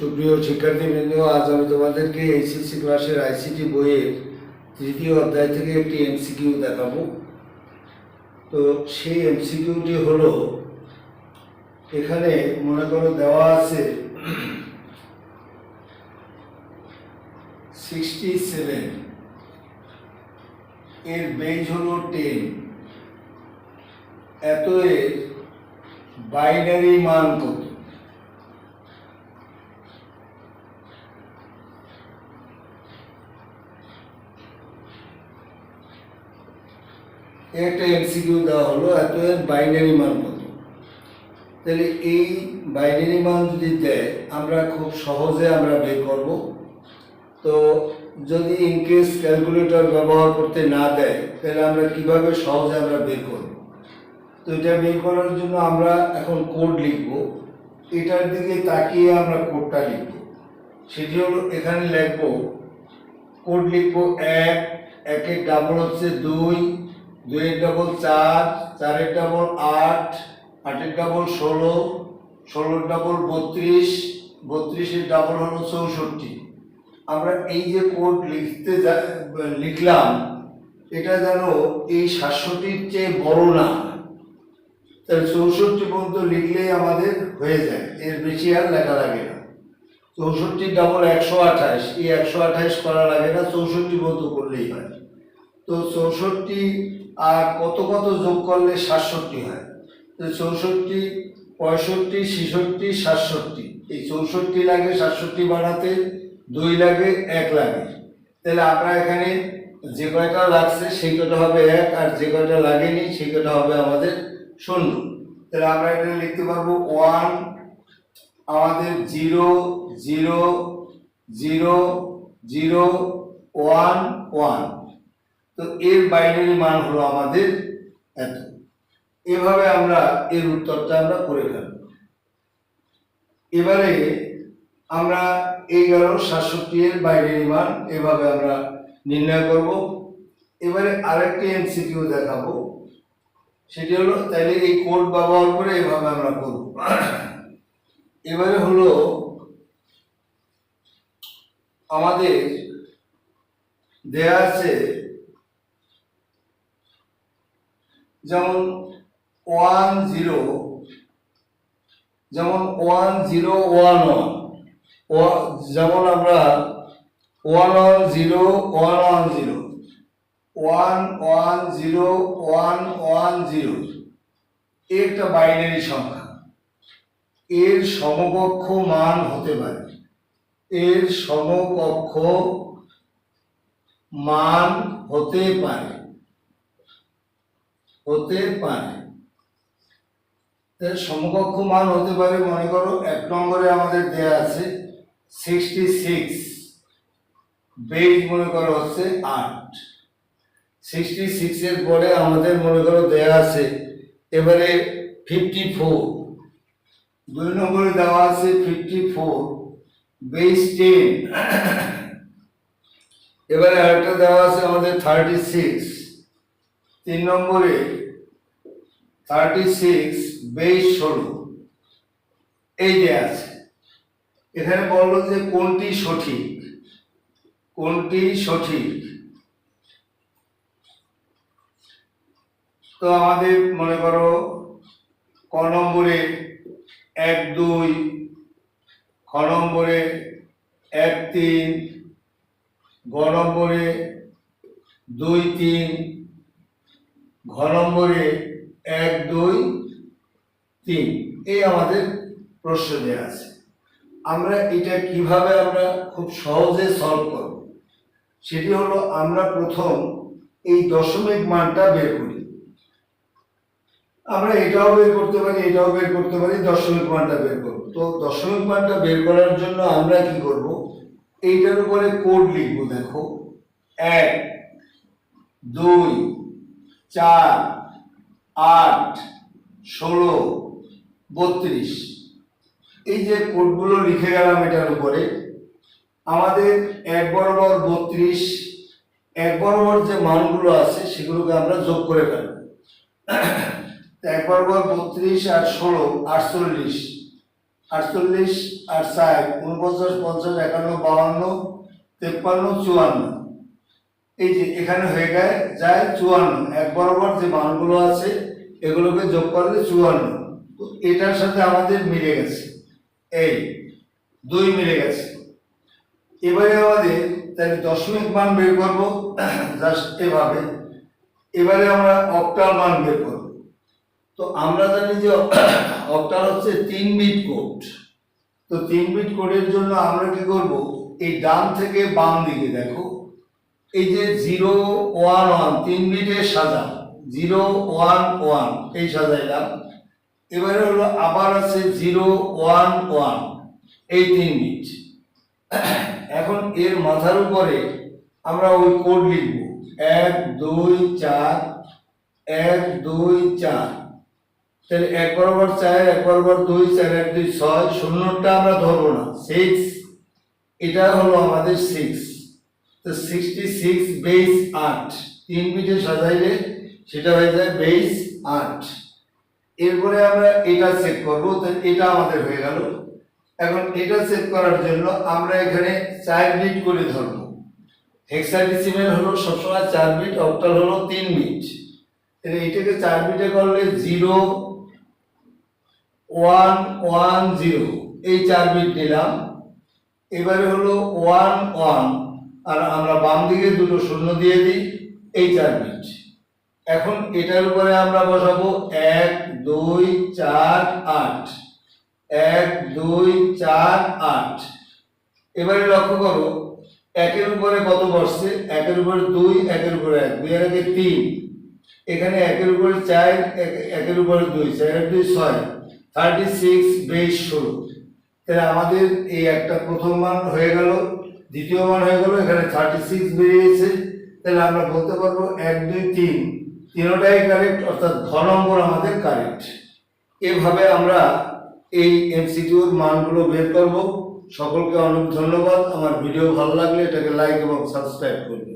সুপ্রিয় শিক্ষার্থীবৃন্দ, আজ আমি তোমাদেরকে এইচএসসি ক্লাসের আইসিটি বইয়ের তৃতীয় অধ্যায় থেকে একটি এমসিকিউ দেখাবো। তো সেই এমসিকিউটি হলো, এখানে মনে করো দেওয়া আছে সিক্সটি সেভেন এর বেজ হলো টেন এত এর বাইনারি মান কত? একটা এমসিকিউ দেওয়া হলো, এত বাইনারি মান কত? তাহলে এই বাইনারি মান যদি দেয়, আমরা খুব সহজে আমরা বের করব। তো যদি ইনকেস ক্যালকুলেটর ব্যবহার করতে না দেয়, তাহলে আমরা কীভাবে সহজে আমরা বের করব? তো এটা বের করার জন্য আমরা এখন কোড লিখব। এটার দিকে তাকিয়ে আমরা কোডটা লিখব। সেটি হলো এখানে লিখব কোড লিখব এক, একের ডাবল হচ্ছে দুই দুইয়ের ডাবল চার, চারের ডাবল আট, আটের ডাবল ষোলো, ষোলোর ডাবল বত্রিশ, বত্রিশের ডাবল হলো চৌষট্টি। আমরা এই যে কোড লিখতে লিখলাম, এটা যেন এই সাতষট্টির চেয়ে বড় না তাহলে চৌষট্টি পর্যন্ত লিখলেই আমাদের হয়ে যায়, এর বেশি আর লেখা লাগে না। চৌষট্টি ডাবল একশো আঠাশ, এই একশো আঠাশ করা লাগে না, চৌষট্টি পর্যন্ত করলেই হয়। তো চৌষট্টি আর কত কত যোগ করলে সাতষট্টি হয়? তো চৌষট্টি, পঁয়ষট্টি, ছেষট্টি, সাতষট্টি। এই চৌষট্টি লাগে সাতষট্টি বাড়াতে, দুই লাগে এক লাগে। তাহলে আমরা এখানে যে কয়টা লাগছে সেই কটা হবে এক, আর যে কয়টা লাগেনি সেই কটা হবে আমাদের শূন্য। তাহলে আমরা এটা লিখতে পারব ওয়ান, আমাদের zero zero zero zero, one one. তো এর বাইনারি মান হলো আমাদের এত। এভাবে আমরা এর উত্তরটা আমরা করে ফেলব। এবারে আমরা এগারো সাতষট্টি এর বাইনারি মান এভাবে আমরা নির্ণয় করব। এবারে আরেকটি এমসিকিউ দেখাবো। সেটি হলো তাহলে এই কোড ব্যবহার করে এভাবে আমরা করব। এবারে হলো, আমাদের দেয়া আছে যেমন ওয়ান জিরো, যেমন ওয়ান জিরো ওয়ান ওয়ান যেমন আমরা one one zero one one zero, one one zero one one zero, একটা বাইনারি সংখ্যা। এর সমকক্ষ মান হতে পারে। এর সমকক্ষ মান হতে পারে। হতে পারে। সমকক্ষ মান হতে পারে, মনে করো, এক নম্বরে আমাদের দেয়া আছে সিক্সটি সিক্স বেজ মনে করো হচ্ছে আট। সিক্সটি সিক্সের পরে আমাদের মনে করো দেয়া আছে এবারে ফিফটি ফোর দুই নম্বরে দেওয়া আছে ফিফটি ফোর বেস টেন এবারে আরেকটা দেওয়া আছে আমাদের থার্টি সিক্স তিন নম্বরে থার্টি সিক্স বেস ষোলো। এই যে আছে। এখানে বলল যে কোনটি সঠিক? কোনটি সঠিক? তো আমাদের মনে করো ক নম্বরে এক দুই, খ নম্বরে এক তিন গ নম্বরে দুই তিন, ঘ নম্বরে তিন এই আমাদের প্রশ্ন দেওয়া আছে। আমরা এটা কীভাবে আমরা খুব সহজে সলভ করব? সেটি হলো আমরা প্রথম এই দশমিক মানটা বের করি। আমরা এটাও বের করতে পারি, এটাও বের করতে পারি, দশমিক মানটা বের করব। তো দশমিক মানটা বের করার জন্য আমরা কি করব? এইটার উপরে কোড লিখব, দেখো। এক, দুই, চার, আট, ষোলো বত্রিশ। এই যে কোডগুলো লিখে গেলাম এটার উপরে, আমাদের এক বরাবর বত্রিশ, এক বরাবর যে মানগুলো আছে সেগুলোকে আমরা যোগ করে ফেলব। এক বরাবর বত্রিশ আর ষোলো, আটচল্লিশ। আটচল্লিশ আর ষাট, উনপঞ্চাশ, পঞ্চাশ, একান্ন বাউান্ন তেপ্পান্ন, চুয়ান্ন। এই যে এখানে হয়ে যায় যায় চুয়ান্ন। এক বরাবর যে মানগুলো আছে, এগুলোকে যোগ করলে চুয়ান্ন। এটার সাথে আমাদের মিলে গেছে। এই দুই মিলে গেছে। এবারে আমাদের তাহলে দশমিক মান বের করব জাস্ট এভাবে। এবারে আমরা অক্টাল মান বের করব। তো আমরা জানি যে অক্টাল হচ্ছে তিন বিট কোড। তো তিন বিট কোডের জন্য আমরা কি করব? এই ডান থেকে বাম দিকে দেখো। এই যে জিরো, ওয়ান ওয়ান, তিন বিটের সাজা জিরো, ওয়ান ওয়ান, এই সাজাইলাম। এবারে হলো আবার আছে জিরো ওয়ান ওয়ান, এই তিন বিট এখন এর মাথার উপরে আমরা ওই কোড লিখব, এক, দুই, চার, এক, দুই, চার। তাহলে এক বরাবর চার, এক বরাবর দুই, চার, এক, দুই, ছয়, শূন্যটা আমরা ধরবো না সিক্স এটা হলো আমাদের সিক্স তো সিক্সটি সিক্স বেস আট, তিন বিটে সাজাইলে সেটা হয়ে যায় বেস আট। এরপরে আমরা এটা চেক করব এটা আমাদের হয়ে গেল। এখন এটা চেক করার জন্য আমরা এখানে চার বিট করে ধরবো। হেক্সাডেসিমেল হলো সবসময় চার বিট অক্টাল হলো তিন বিট এটাকে চার বিটে করলে জিরো ওয়ান ওয়ান জিরো এই চার বিট নিলাম এবারে হলো ওয়ান ওয়ান আর আমরা বাম দিকে দুটো শূন্য দিয়ে দিই, এই চার বিট এখন এটার উপরে আমরা বসাবো এক, দুই, চার, আট। এক, দুই, চার, আট। এবারে লক্ষ্য করো, একের উপরে কত বসছে? একের উপরে দুই, একের উপরে এক। দুই এর আগে তিন। এখানে একের উপরে চার, এক- একের উপরে দুই, চার এক দুই ছয়। থার্টি সিক্স বেশ ষোলো। তাহলে আমাদের এই একটা প্রথম মান হয়ে গেল, দ্বিতীয় মান হয়ে গেল, এখানে থার্টি সিক্স বেরিয়েছে। তাহলে আমরা বলতে পারব এক, দুই, তিন। তিনোটাই কারেক্ট অর্থাৎ ঘ নম্বর আমাদের কারেক্ট এভাবে আমরা এই এমসিকিউর মানগুলো বের করব। সকলকে অনেক ধন্যবাদ। আমার ভিডিও ভালো লাগলে এটাকে লাইক এবং সাবস্ক্রাইব করবে।